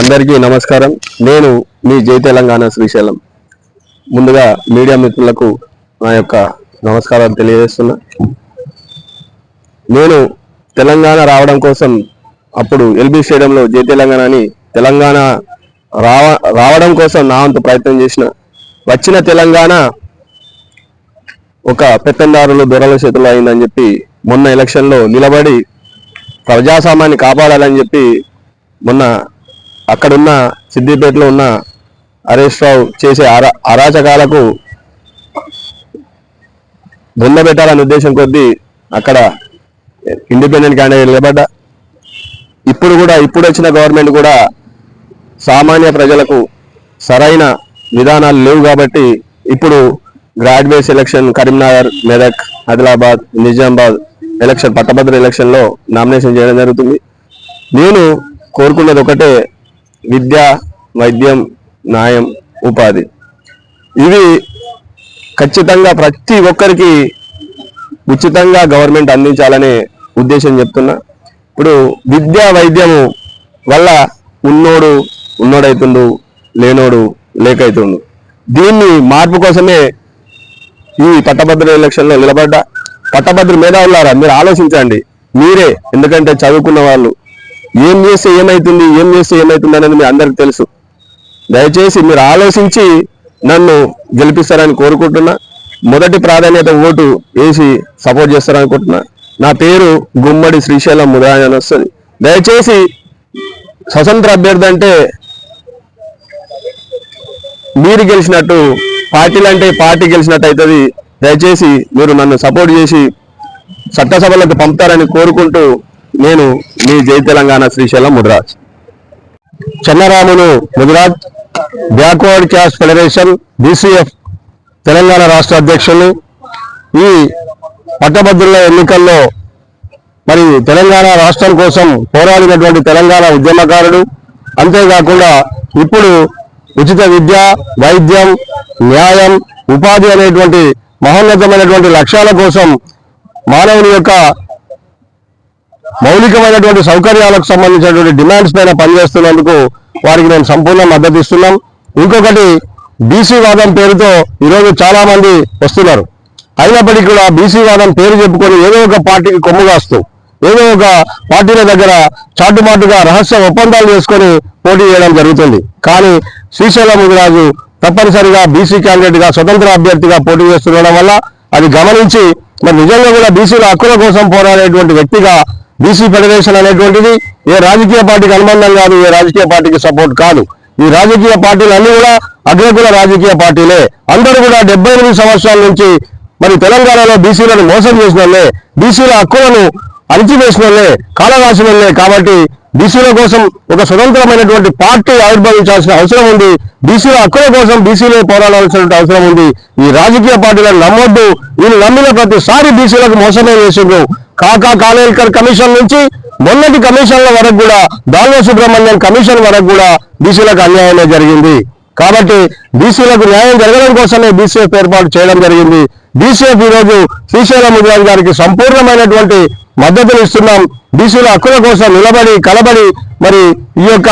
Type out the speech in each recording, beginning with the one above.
అందరికీ నమస్కారం. నేను మీ జై తెలంగాణ శ్రీశైలం. ముందుగా మీడియా మిత్రులకు నా యొక్క నమస్కారాలు తెలియజేస్తున్నా. నేను తెలంగాణ రావడం కోసం అప్పుడు ఎల్బీ స్టేడియంలో జై తెలంగాణ అని తెలంగాణ రావ రావడం కోసం నా వంతు ప్రయత్నం చేసిన. వచ్చిన తెలంగాణ ఒక పెత్తందారులు దొరల చేతిలో అయిందని చెప్పి మొన్న ఎలక్షన్లో నిలబడి ప్రజాస్వామ్యాన్ని కాపాడాలని చెప్పి మొన్న అక్కడున్న సిద్దిపేటలో ఉన్న హరీష్ రావు చేసే అరా అరాచకాలకు పెట్టాలనే ఉద్దేశం కొద్దీ అక్కడ ఇండిపెండెంట్ క్యాండిడేట్ నిలబడ్డా. ఇప్పుడు కూడా ఇప్పుడు వచ్చిన గవర్నమెంట్ కూడా సామాన్య ప్రజలకు సరైన విధానాలు లేవు కాబట్టి ఇప్పుడు graduate election Karimnagar Medak Adilabad Nizamabad election పట్టభద్ర ఎలక్షన్లో నామినేషన్ చేయడం జరుగుతుంది. నేను కోరుకున్నది ఒకటే విద్య వైద్యం న్యాయం ఉపాధి. ఇవి ఖచ్చితంగా ప్రతి ఒక్కరికి ఉచితంగా గవర్నమెంట్ అందించాలనే ఉద్దేశం చెప్తున్నా. ఇప్పుడు విద్య వైద్యము వల్ల ఉన్నోడు ఉన్నోడైతుండు లేనోడు లేకైతుండు. దీన్ని మార్పు కోసమే ఈ పట్టభద్ర ఎలక్షన్లో నిలబడ్డా. మీద మేధావులారా మీరు ఆలోచించండి. మీరే ఎందుకంటే చదువుకున్న వాళ్ళు ఏం చేస్తే ఏమైతుంది ఏం చేస్తే ఏమైతుంది అనేది మీ అందరికి తెలుసు. దయచేసి మీరు ఆలోచించి నన్ను గెలిపిస్తారని కోరుకుంటున్నా. మొదటి ప్రాధాన్యత ఓటు వేసి సపోర్ట్ చేస్తారనుకుంటున్నా నా పేరు గుమ్మడి శ్రీశైలం ముదాయ అని వస్తుంది. దయచేసి స్వతంత్ర అభ్యర్థి అంటే మీరు గెలిచినట్టు పార్టీలు అంటే పార్టీ గెలిచినట్టు అవుతుంది. దయచేసి మీరు నన్ను సపోర్ట్ చేసి చట్టసభలకు పంపుతారని కోరుకుంటూ నేను మీ జై Telangana Srisailam Mudraj. చెన్నరామును Mudiraj backward caste federation BCF Telangana రాష్ట్ర అధ్యక్షులు. ఈ పట్టభద్రుల ఎన్నికల్లో మరి తెలంగాణ రాష్ట్రం కోసం పోరాడినటువంటి తెలంగాణ ఉద్యమకారుడు. అంతేకాకుండా ఇప్పుడు ఉచిత విద్య వైద్యం న్యాయం ఉపాధి అనేటువంటి మహోన్నతమైనటువంటి లక్ష్యాల కోసం మానవుని యొక్క మౌలికమైనటువంటి సౌకర్యాలకు సంబంధించినటువంటి డిమాండ్స్ పైన పనిచేస్తున్నందుకు వారికి మేము సంపూర్ణ మద్దతు ఇస్తున్నాం. ఇంకొకటి బీసీ వాదం పేరుతో ఈరోజు చాలా మంది వస్తున్నారు. అయినప్పటికీ కూడా బీసీ వాదం పేరు చెప్పుకొని ఏదో ఒక పార్టీకి కొమ్ముగాస్తూ ఏదో ఒక పార్టీల దగ్గర చాటుమాటుగా రహస్య ఒప్పందాలు చేసుకొని పోటీ చేయడం జరుగుతుంది. కానీ శ్రీశైలం ముదిరాజు తప్పనిసరిగా బీసీ క్యాండిడేట్గా స్వతంత్ర అభ్యర్థిగా పోటీ చేస్తుండడం వల్ల అది గమనించి మరి నిజంగా కూడా బీసీల హక్కుల కోసం పోరాడేటువంటి వ్యక్తిగా బీసీ ఫెడరేషన్ అనేటువంటిది ఏ రాజకీయ పార్టీకి అనుబంధం కాదు ఏ రాజకీయ పార్టీకి సపోర్ట్ కాదు. ఈ రాజకీయ పార్టీలు అన్ని కూడా అగ్రకుల రాజకీయ పార్టీలే. అందరూ కూడా డెబ్బై ఎనిమిది సంవత్సరాల నుంచి మరి తెలంగాణలో బీసీలను మోసం చేసిన వాళ్ళే. బీసీల హక్కులను అణిచివేసిన వాళ్ళే కాలరాసిన వాళ్ళే కాబట్టి బీసీల కోసం ఒక స్వతంత్రమైనటువంటి పార్టీ ఆవిర్భవించాల్సిన అవసరం ఉంది. బీసీల హక్కుల కోసం బీసీలే పోరాడాల్సిన అవసరం ఉంది. ఈ రాజకీయ పార్టీలను నమ్మొద్దు. వీళ్ళు నమ్మిన ప్రతిసారి బీసీలకు మోసమే చేసిండ్రు. కాకా కాలేల్కర్ కమిషన్ నుంచి మొన్నటి కమిషన్ల వరకు కూడా దాల్వ సుబ్రహ్మణ్యం కమిషన్ వరకు కూడా బీసీలకు అన్యాయమే జరిగింది. కాబట్టి బీసీలకు న్యాయం జరగడం కోసమే బీసీఎఫ్ ఏర్పాటు చేయడం జరిగింది. బీసీఎఫ్ ఈ రోజు శ్రీశైలం ముదిరాజు గారికి సంపూర్ణమైనటువంటి మద్దతులు ఇస్తున్నాం. బీసీల హక్కుల కోసం నిలబడి కలబడి మరి ఈ యొక్క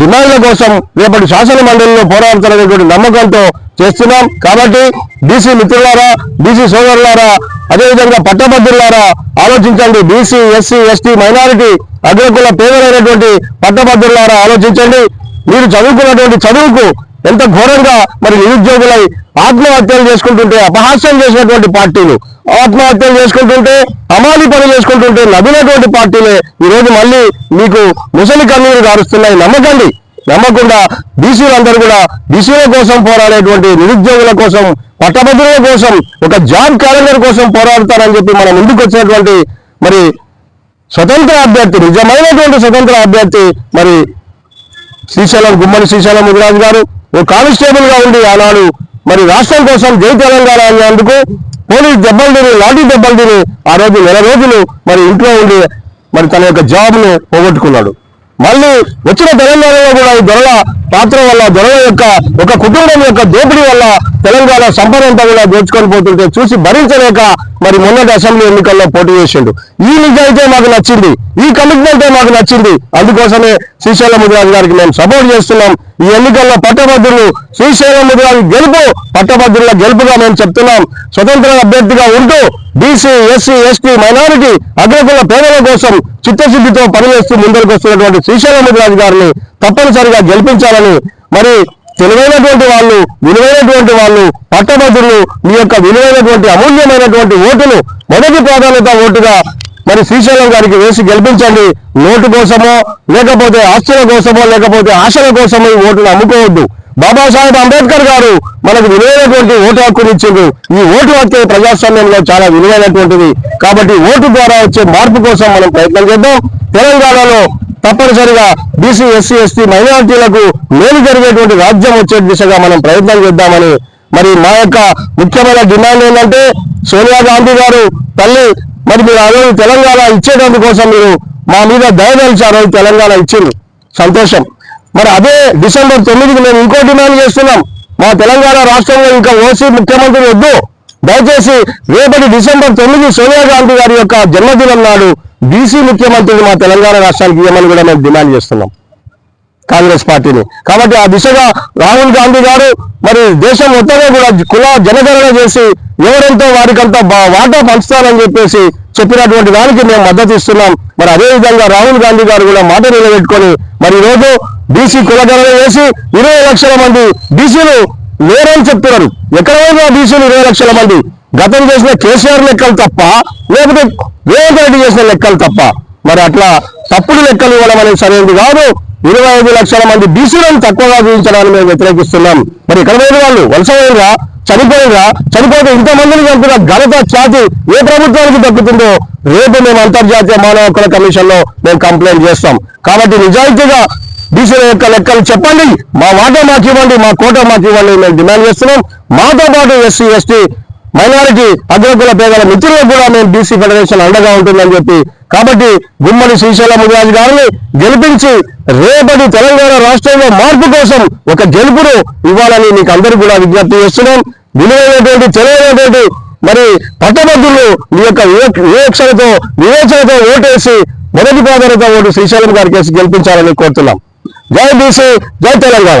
డిమాండ్ల కోసం రేపటి శాసన మండలిలో పోరాడుతారనేటువంటి నమ్మకంతో చేస్తున్నాం. కాబట్టి బీసీ మిత్రులారా బీసీ సోదరులారా అదేవిధంగా పట్టభద్రులారా ఆలోచించండి. బీసీ ఎస్సీ ఎస్టీ మైనారిటీ అగ్రకుల పేదలైనటువంటి పట్టభద్రులారా ఆలోచించండి. మీరు చదువుకున్నటువంటి చదువుకు ఎంత ఘోరంగా మరి నిరుద్యోగులై ఆత్మహత్యలు చేసుకుంటుంటే అపహాస్యం చేసినటువంటి పార్టీలు ఆత్మహత్యలు చేసుకుంటుంటే అమాలి పనులు చేసుకుంటుంటే నవ్వినటువంటి పార్టీలే ఈ రోజు మళ్ళీ మీకు ముసలి కన్నీరు గారుస్తున్నాయి. నమ్మకండి. నమ్మకుండా బీసీలందరూ కూడా బీసీల కోసం పోరాడేటువంటి నిరుద్యోగుల కోసం పట్టభద్రుల కోసం ఒక జాబ్ క్యాలెండర్ కోసం పోరాడతారని చెప్పి మన ముందుకు వచ్చినటువంటి మరి స్వతంత్ర అభ్యర్థి నిజమైనటువంటి స్వతంత్ర అభ్యర్థి మరి శ్రీశైలం గుమ్మడి శ్రీశైలం ముదిరాజు గారు ఓ కానిస్టేబుల్గా ఉండి ఆనాడు మరి రాష్ట్రం కోసం జై తెలంగాణ అనేందుకు పోలీసు దెబ్బలు తిని లాఠీ దెబ్బలు తిని ఆ రోజు నెల రోజులు మరి ఇంట్లో ఉండి మరి తన యొక్క జాబ్ను పోగొట్టుకున్నాడు. మళ్ళీ వచ్చిన తెలంగాణలో కూడా ఈ దొరల పాత్ర వల్ల దొరల యొక్క ఒక కుటుంబం యొక్క దోపిడీ వల్ల తెలంగాణ సంపద అంతా కూడా దోచుకొని పోతుంటే చూసి భరించలేక మరి మొన్నటి అసెంబ్లీ ఎన్నికల్లో పోటీ చేసిండు. ఈ నిజాయితీ మాకు నచ్చింది. ఈ కమిట్మెంటే మాకు నచ్చింది. అందుకోసమే శ్రీశైలం ముదిరాజు గారికి మేము సపోర్ట్ చేస్తున్నాం. ఈ ఎన్నికల్లో పట్టభద్రులు శ్రీశైలం ముదిరాజు గెలుపు పట్టభద్రుల గెలుపుగా మేము చెప్తున్నాం. స్వతంత్ర అభ్యర్థిగా ఉంటూ బీసీ ఎస్సీ ఎస్టీ మైనారిటీ అగ్రకుల పేదల కోసం చిత్తశుద్ధితో పనిచేస్తూ ముందరకు వస్తున్నటువంటి శ్రీశైలం ముదిరాజు గారిని తప్పనిసరిగా గెలిపించాలని మరి తెలివైనటువంటి వాళ్ళు విలువైనటువంటి వాళ్ళు పట్టభద్రులు మీ యొక్క విలువైనటువంటి అమూల్యమైనటువంటి ఓటును మొదటి ప్రాధాన్యత ఓటుగా మరి శ్రీశైలం గారికి వేసి గెలిపించండి. నోటు కోసమో లేకపోతే ఆస్తుల కోసమో లేకపోతే ఆశల కోసమో ఈ ఓటును అమ్ముకోవద్దు. బాబాసాహెబ్ అంబేద్కర్ గారు మనకు విలువైనటువంటి ఓటు హక్కుని ఇచ్చిండ్రు. ఈ ఓటు హక్కు ప్రజాస్వామ్యంలో చాలా విలువైనటువంటిది. కాబట్టి ఓటు ద్వారా వచ్చే మార్పు కోసం మనం ప్రయత్నం చేద్దాం. తెలంగాణలో తప్పనిసరిగా బీసీ ఎస్సీ ఎస్టీ మైనార్టీలకు మేలు జరిగేటువంటి రాజ్యం వచ్చే దిశగా మనం ప్రయత్నం చేద్దామని మరి మా యొక్క ముఖ్యమైన డిమాండ్ ఏంటంటే సోనియా గాంధీ గారు తల్లి మరి మీరు అదే తెలంగాణ ఇచ్చేటందుకోసం మీరు మా మీద దయదలిచారు తెలంగాణ ఇచ్చింది. సంతోషం. మరి అదే డిసెంబర్ తొమ్మిదికి మేము ఇంకో డిమాండ్ చేస్తున్నాం. మా తెలంగాణ రాష్ట్రంలో ఇంకా ఓసీ ముఖ్యమంత్రి వద్దు. దయచేసి రేపటి డిసెంబర్ తొమ్మిది సోనియా గాంధీ గారి యొక్క జన్మదినం నాడు బీసీ ముఖ్యమంత్రిని మా తెలంగాణ రాష్ట్రానికి ఇవ్వమని కూడా మేము డిమాండ్ చేస్తున్నాం. కాంగ్రెస్ పార్టీని. కాబట్టి ఆ దిశగా రాహుల్ గాంధీ గారు మరి దేశం మొత్తంగా కూడా కుల జనగణన చేసి ఎవరెంతో వారికంతా బా- వాటా పంచుతారని చెప్పేసి చెప్పినటువంటి దానికి మేము మద్దతు ఇస్తున్నాం. మరి అదే విధంగా రాహుల్ గాంధీ గారు కూడా మాట నిలబెట్టుకొని మరి ఈరోజు బీసీ కులగణన చేసి ఇరవై లక్షల మంది బీసీలు లేరని చెప్తున్నారు. ఎక్కడ బీసీలు ఇరవై లక్షల మంది. గతం చేసిన కేసీఆర్ లెక్కలు తప్ప లేకపోతే రేవంత్ రెడ్డి చేసిన లెక్కలు తప్ప మరి అట్లా తప్పుడు లెక్కలు ఇవ్వడం అనేది సరైనది కాదు. ఇరవై ఐదు లక్షల మంది బీసీలను తక్కువగా చూపించడానికి మేము వ్యతిరేకిస్తున్నాం. మరి ఇక్కడ పోయిన వాళ్ళు వలస పోయినరా చనిపోయినరా? చనిపోతే ఇంతమందిని చంపిన ఘనత ఖ్యాతి ఏ ప్రభుత్వానికి దక్కుతుందో రేపు మేము అంతర్జాతీయ మానవ హక్కుల కమిషన్లో మేము కంప్లైంట్ చేస్తాం. కాబట్టి నిజాయితీగా బీసీల యొక్క లెక్కలు చెప్పండి. మా మాట మాకు ఇవ్వండి మా కోట మాకు ఇవ్వండి మేము డిమాండ్ చేస్తున్నాం. మాతో పాటు ఎస్సీ ఎస్టీ మైనారిటీ అగ్రకుల పేదల మిత్రులకు కూడా మేము బీసీ ఫెడరేషన్ అండగా ఉంటుందని చెప్పి కాబట్టి గుమ్మడి శ్రీశైల ముదిరాజు గారిని గెలిపించి రేపటి తెలంగాణ రాష్ట్రంలో మార్పు కోసం ఒక గెలుపును ఇవ్వాలని మీకు అందరికీ కూడా విజ్ఞప్తి చేస్తున్నాం. విలువైనటువంటి తెలివైనటువంటి మరి పట్టభద్రులు మీ యొక్క వివేక్- వివేక్షణతో వివేచనతో ఓటేసి మొదటి ప్రాధాన్యత ఓటు శ్రీశైలం గారికి వేసి గెలిపించాలని కోరుతున్నాం. జై బీసీ జై తెలంగాణ.